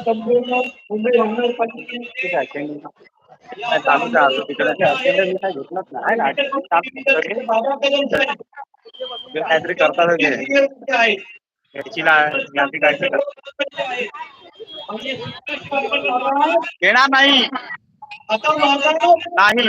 संपूर्ण मुंबई महानगरपालिकेने ठीक आहे attendance. नाही, चालूच आहे अजून तिकडे attendance मी काय घेतलंच नाही. आहे ना, attendance चालू आहे. ते काहीतरी करतातच ते. याची ला- याची काहीतरी करतात. येणार नाही आता माझा नाही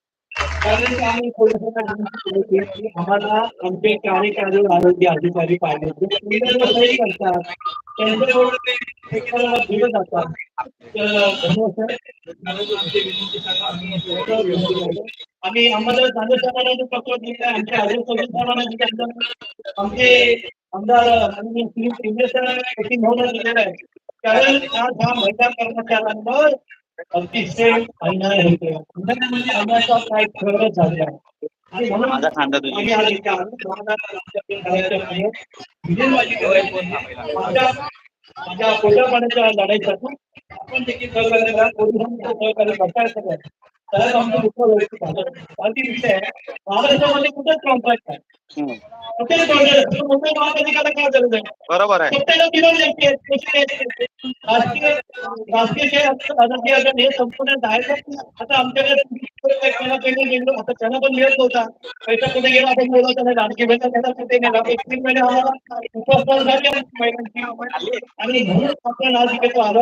त्याच्याला हे direct दुसरं काढ. कारण की आम्ही थोडंसं विनंती केली की आम्हाला आमचे कार्यकारी आरोग्य अधिकारी पाहिजे जे सुंदर वगैरे करतात त्यांच्यावर ते एखाद्याला दिलं जातात तर धन्यवाद सर. आम्ही आम्हाला झालं समाजाचं पत्र दिलं आहे आमचे आरोग्य समिती त्यांचं आमचे आमदार माननीय श्री शिंदे सरांना एक नोंद दिलेलं आहे कारण आज हा महिला कर्मचाऱ्यांवर माझा खांदा तुझी. माझ्या माझ्या पोटापाण्याच्या लढाईसाठी आपण देखील सहकार्य करा. पोलिसांचं सहकार्य करताय सगळं. तर आमचं दुःख व्यवस्थित झालं. बाकी विषय महाराष्ट्रामध्ये कुठेच कॉन्ट्रॅक्ट आहे हम्म. बरोबर आहे. राजकीय हे संपूर्ण आता आमच्याकडे त्याला पहिले गेलो आता त्याला पण मिळत नव्हता पैसा कुठे गेला आपण बोलवतो नाही राजकीय पैसा त्याला कुठे गेला एक तीन महिने आम्हाला उपवास झाले आणि म्हणून आपण आज इथे आलो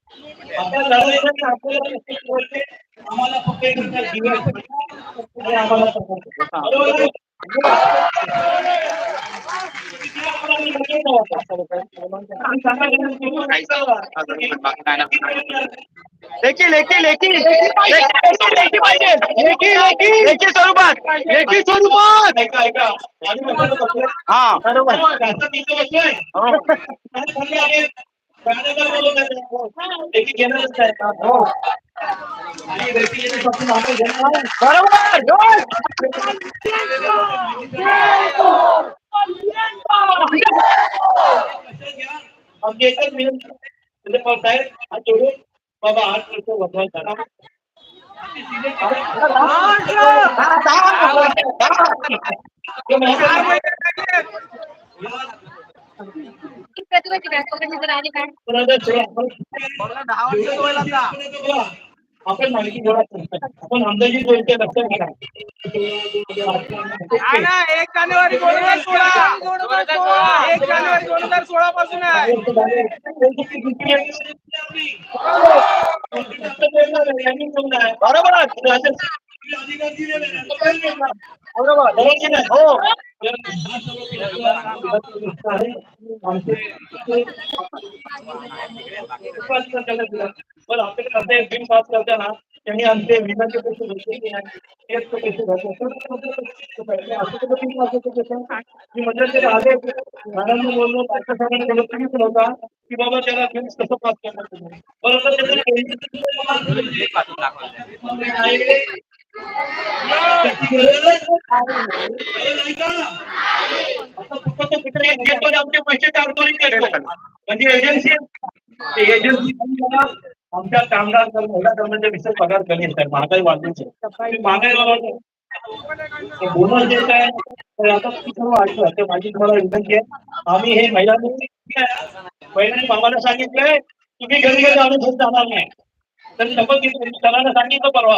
आता लढायचं आपल्याला प्रत्येक आम्हाला आणि आम्हाला आहे? लेखी लेखी लेखी लेखी पाहिजे. लेखी लेखी लेखी. स्वरूपात. लेखी स्वरूपात. ऐका ऐका. आम्ही म्हटलं बसलोय. हा. बरोबर. हो. हो. बरोबर आमची एकच विनंती म्हणजे मग साहेब हात बाबा आठ वर्ष वसवाल करा प्रतिभाची बॅग पकडली तर आली काय दहा आपण माहिती गोळा करतो आपण अंदाजे जोडते लक्षात घ्या एक जानेवारी दोन हज़ार सोळा एक जानेवारी दोन हज़ार सोळा पासून आहे. बरोबर पण आपल्याकडे बिल पास करताना त्यांनी आमचे विम्याचे पैसे भरले की नाही तेच पैसे भरले असं बिल पास होतं त्याचं? मी म्हटलं ते आले मॅडमने बोललो डॉक्टर साहेबांनी बोललो तुम्ही पण की बाबा त्याला बिल कसं पास करणार तुम्ही बरोबर त्याचं आमचे पैसे म्हणजे एजन्सी एजन्सी आमच्या कामगार महिला कर्मचारी विषय पगार कमी असतात महागाई वाढलीच महागाई वाढवली बोनस देत आहे तर आता तुम्ही सर्व ऐकलं ते माझी तुम्हाला विनंती आहे आम्ही हे महिलांनी महिलांनी मामाला सांगितलंय तुम्ही घरी घरी आणून घेऊन जाणार नाही. तर शपथ घेतली सरांना सांगितलं परवा.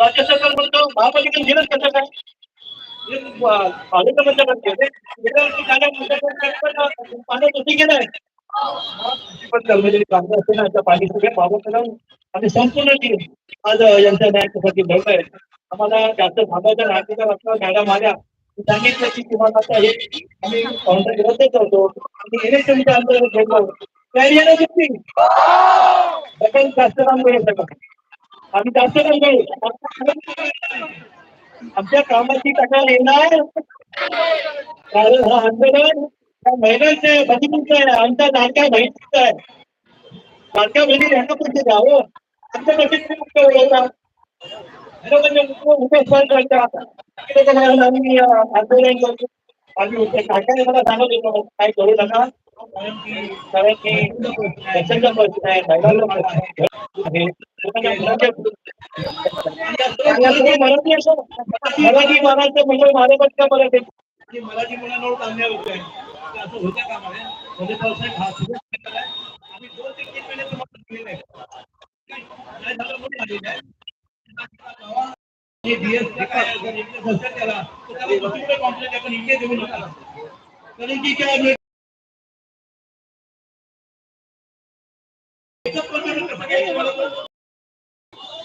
राज्य सरकार म्हणतो महापालिकेने दिलंच कसं काय पाणी तर म्हणतात गेले गेल्या वर्षी काय पाणी किती गेलंय पण कर्मचारी कामगार असते ना त्या पाणी सगळे बाबत करून आम्ही संपूर्ण टीम आज यांच्या न्यायासाठी भरत आहे आम्हाला जास्त थांबायचं नागरिक वाटलं मॅडम आल्या मी सांगितलं की तुम्हाला आता हे आम्ही काउंटर रद्द करतो आणि इलेक्शनच्या अंतर्गत घेतो तयारी आहे ना तुमची आपण जास्त काम करू शकत आम्ही जास्त काम करू आमच्या कामाची तक्रार येणार. कारण हा आंदोलन त्या महिलांचे बहिणींचं आहे आमच्या लाडक्या बहिणींचं आहे. लाडक्या बहिणी यांना पण ते द्यावं आमच्या बहिणी मुक्त होता म्हणजे उभे सर करतात ते लोकं म्हणाले, आम्ही अं, आंदोलन करतो आम्ही उभे काय काय मला सांगत होतो काय करू नका. कारण की कारण की प्रश्न आहे महिलांचा प्रश्न आहे मराठी असो मराठी मानायचं का मराठी की मराठी मुलांवर अन्याय होतोय तर असं होत्या कामा नये म्हणजे पावसाळ्यात हा सुरू केलेला आहे आम्ही दोन ते तीन महिने तुम्हाला दिलेले आहे झालं म्हणून आलेलं आहे हे DS काय जर इकडे संस्था केला तर त्याला दुसरीकडे आपण इकडे देऊ नका कारण की काय